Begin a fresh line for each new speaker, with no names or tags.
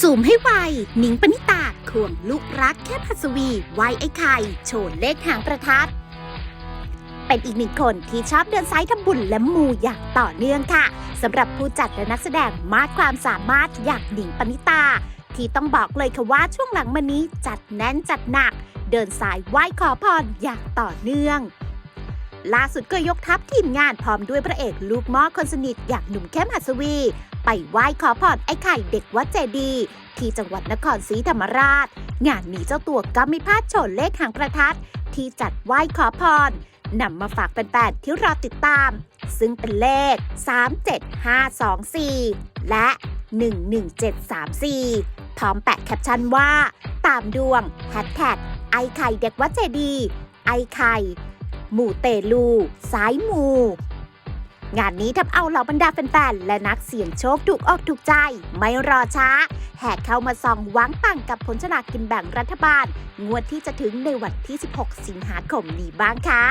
สูมให้ไวหนิงปณิตาควงลูกรักแค่พัสวีไวไอ้ไข่โชว์เลขหางประทัด เป็นอีกหนึ่งคนที่ชอบเดินสายทำบุญและมูอย่างต่อเนื่องค่ะสำหรับผู้จัดและนักแสดงมากความสามารถอย่างหนิงปณิตา ที่ต้องบอกเลยค่ะว่าช่วงหลังมานี้จัดแน่นจัดหนัก เดินสายไหว้ขอพรอย่างต่อเนื่อง ล่าสุดก็ยกทัพทีมงานพร้อมด้วยพระเอกลูกม้อคนสนิทอย่างหนุ่มเข้มหัสวี ไปไหว้ขอพรไอ้ไข่เด็กวัดเจดี ที่จังหวัดนครศรีธรรมราช งานนี้เจ้าตัวก็ไม่พลาดโชว์เลขหางประทัด ที่จัดไหว้ขอพรนำมาฝากแฟนๆที่รอติดตาม ซึ่งเป็นเลข 37524 และ 11734 พร้อมแปะแคปชั่นว่า ตามดวงแฮชแท็กไอไข่เด็กวัดเจดี ไอไข่ มู่เตลู สายมู งานนี้ทำเอาเหล่าบรรดาแฟนๆ และนักเสี่ยงโชคถูกอกถูกใจ ไม่รอช้า แห่เข้ามาส่องหวังปังกับผลฉลากกินแบ่งรัฐบาล งวดที่จะถึงในวันที่ 16 สิงหาคมนี้บ้างค่ะ